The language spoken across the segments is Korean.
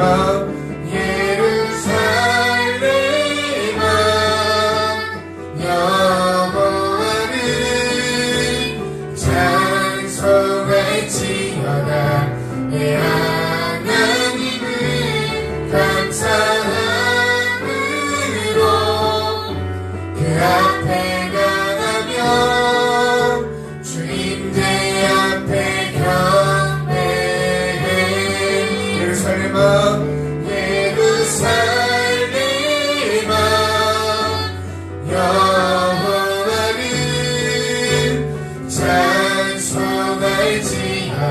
예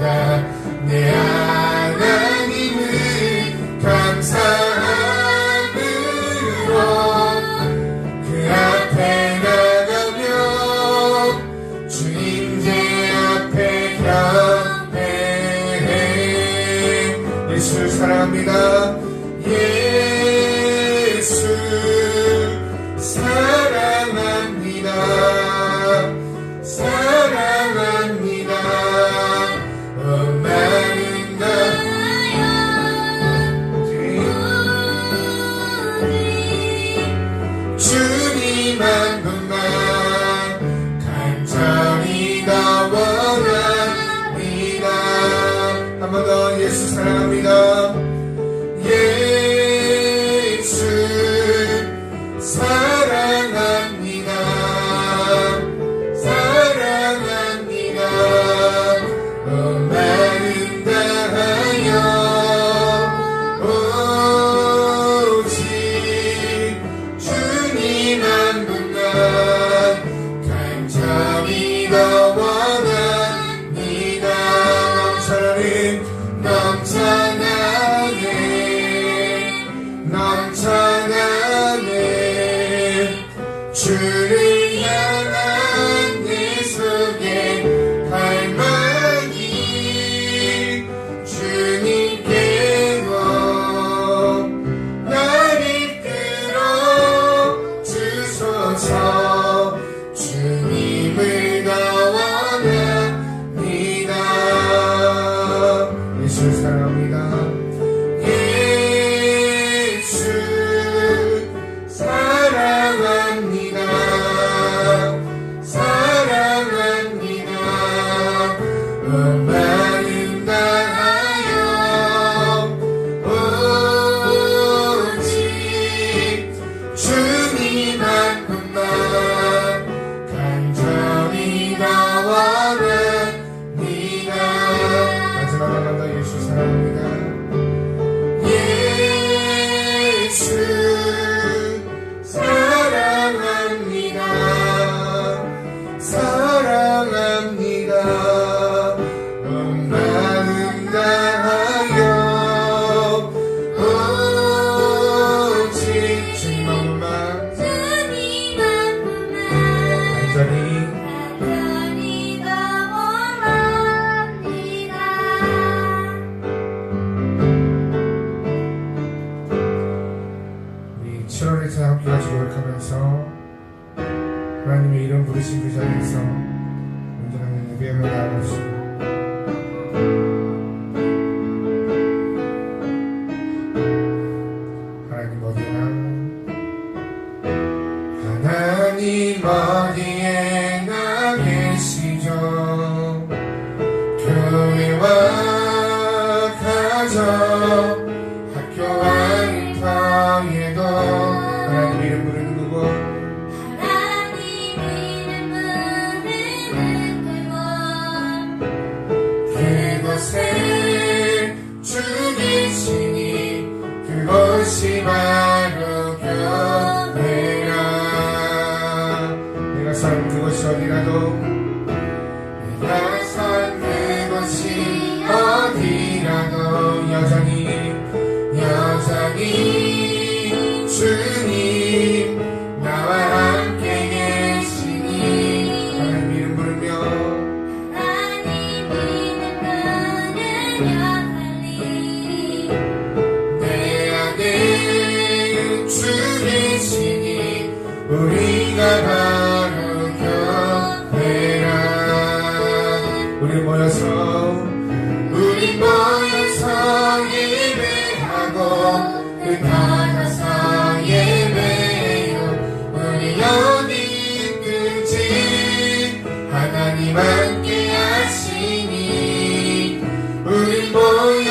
찬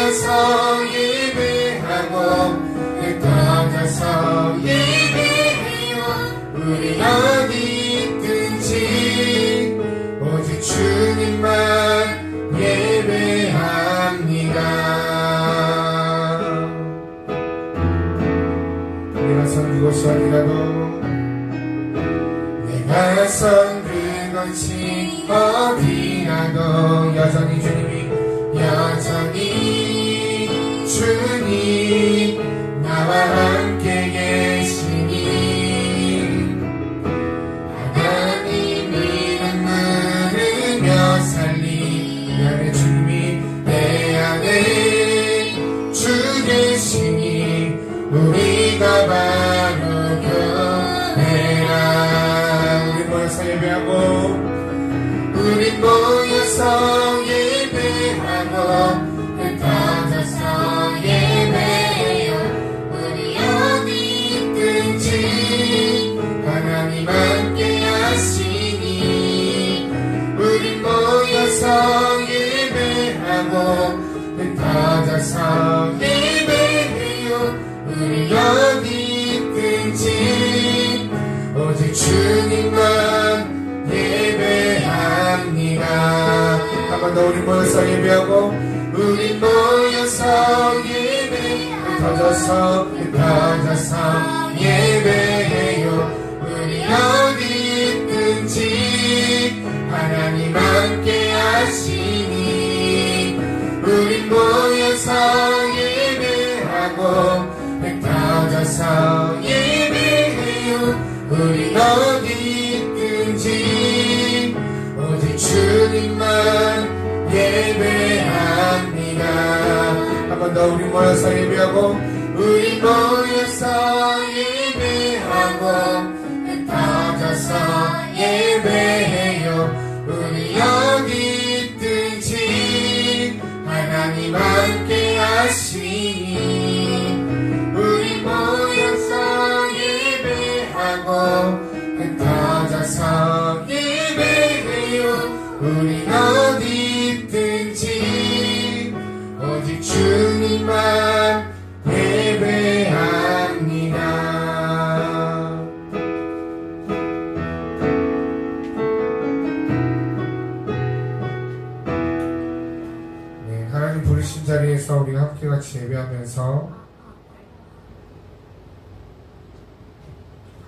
땅에서 하고, 그 땅에서 예배해요 우리 어디 있든지 오직 주님만 예배합니다. 내가 선 그것이 아니라도 내가 선 그것이 어디라도 여전히 주님이 여전히 주님 나와 더 우리 모여서 예배하고 우리 모여서 예배 흩어져서 흩어져서 예배해요. 우리 어디 있든지 하나님 함께 하시니 우리 모여서 예배하고 흩어져서 예배해요. 우리 어디 있든지 오직 주님만 예배합니다. 한 번 더 우리 모여서 예배하고 우리 모여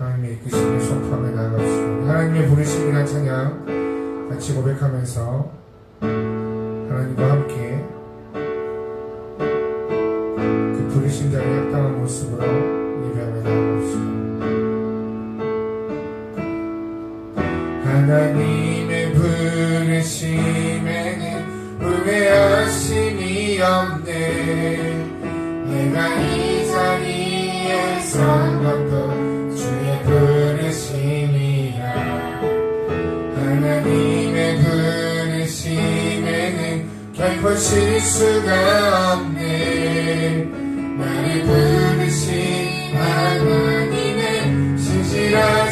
하나님의 이끄심을 선포하며 나아갑시다. 하나님의 부르심이란 찬양 같이 고백하면서 하나님과 함께 그 부르신 자리에 합당한 모습으로 예배하며 나아갑시다. 하나님의 부르심에는 후회하심이 없네 내가 이 자리에 선 것도 하나님의 부르심에는 결코 실수가 없네. 나를 부르신 하나님의 신실하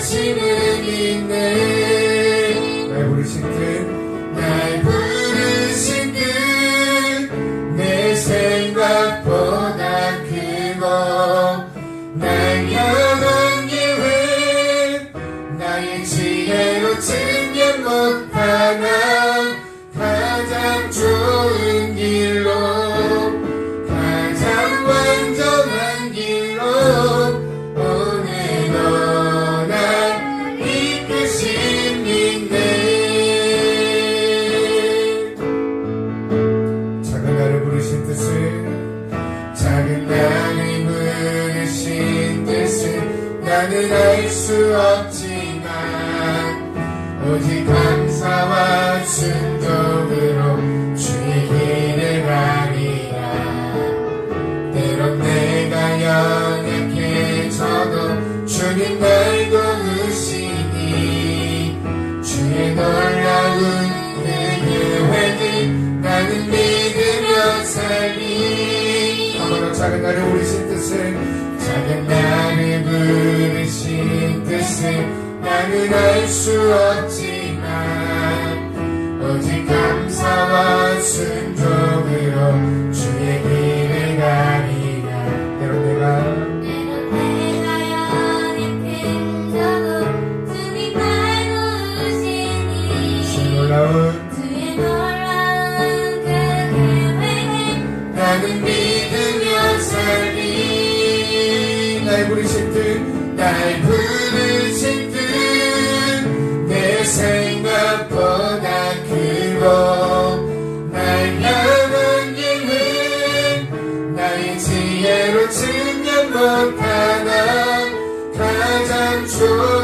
주의 놀라운 은혜는 나는 믿으며 살리 한번더 작은 작은 나를 부르신 뜻은 나는 알 수 없지만 오직 감사와 순종으로 soul.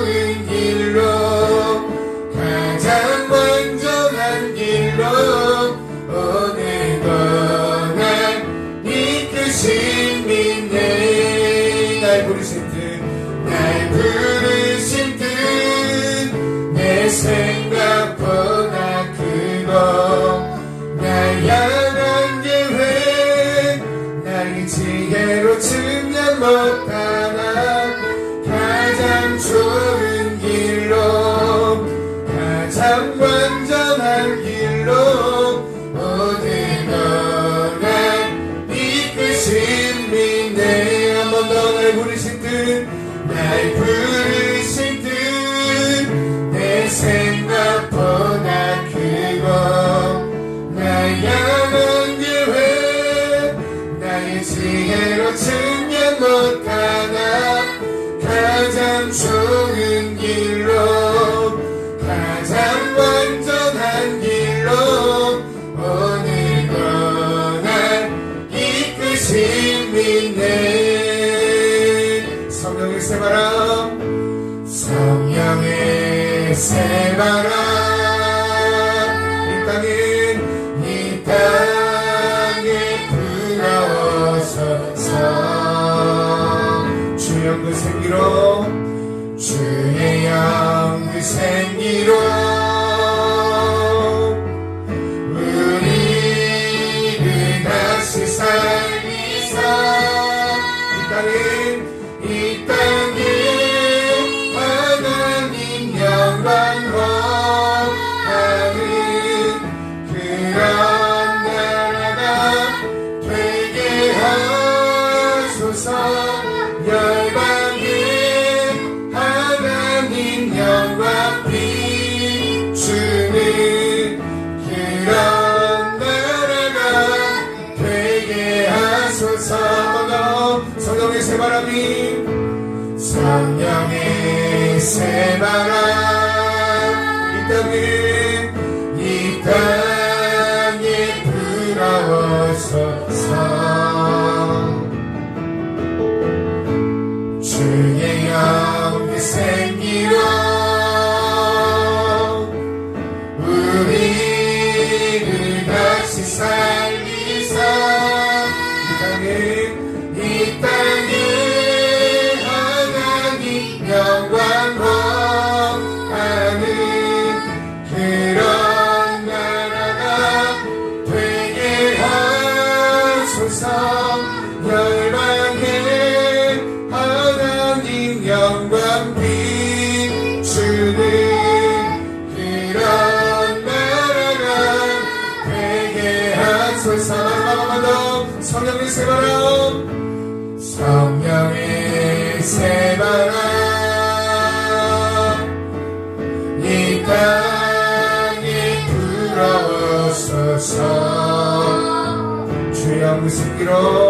지혜로 챙겨 놓다가 가장 좋은 새바람 quiero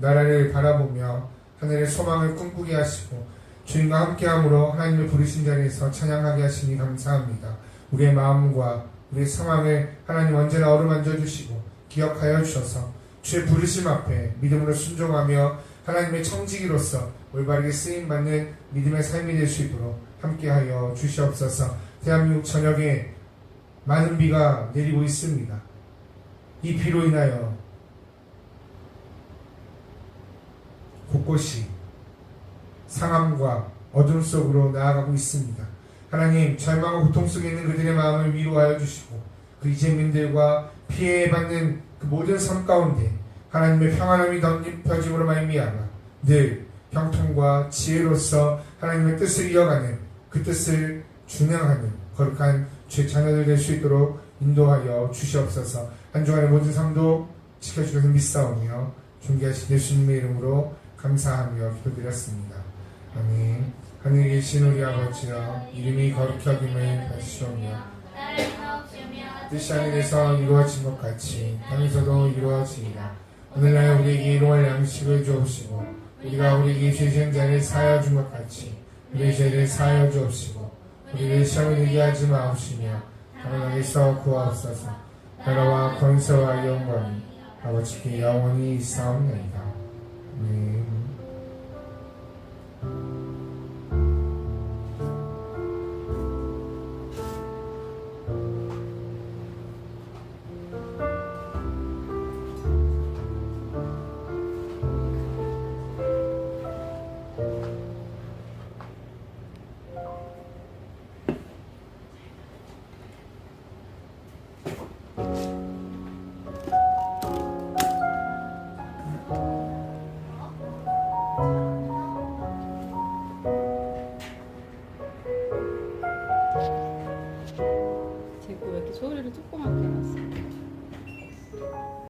나라를 바라보며 하늘의 소망을 꿈꾸게 하시고 주님과 함께함으로 하나님을 부르신 자리에서 찬양하게 하시니 감사합니다. 우리의 마음과 우리의 상황을 하나님 언제나 어루만져 주시고 기억하여 주셔서 주의 부르심 앞에 믿음으로 순종하며 하나님의 청지기로서 올바르게 쓰임받는 믿음의 삶이 될 수 있도록 함께하여 주시옵소서 대한민국 전역에 많은 비가 내리고 있습니다. 이 비로 인하여 곳곳이 상함과 어둠 속으로 나아가고 있습니다. 하나님, 절망과 고통 속에 있는 그들의 마음을 위로하여 주시고 그 이재민들과 피해받는 그 모든 삶 가운데 하나님의 평안함이 덧입혀짐으로 말미암아 늘 형통과 지혜로서 하나님의 뜻을 이어가는 그 뜻을 준행하는 거룩한 죄 자녀들 될 수 있도록 인도하여 주시옵소서 한 주간의 모든 삶도 지켜주셔서 믿사오며 존귀하신 예수님의 이름으로 감사하며 기도드렸습니다. 아멘 하늘에 계신 우리 아버지여 이름이 거룩히 여김을 받으시오며 뜻이 하늘에서 이루어진 것 같이 땅에서도 이루어지리라. 오늘날 우리에게 일용할 양식을 주옵시고 우리가 우리에게 죄진 자를 사하여 준 것 같이 우리의 죄를 사하여 주옵시고 우리를 시험에 들게 하지 마옵시며 다만 악에서 구하옵소서 나라와 권세와 영광이 아버지께 영원히 있사옵나이다. 아멘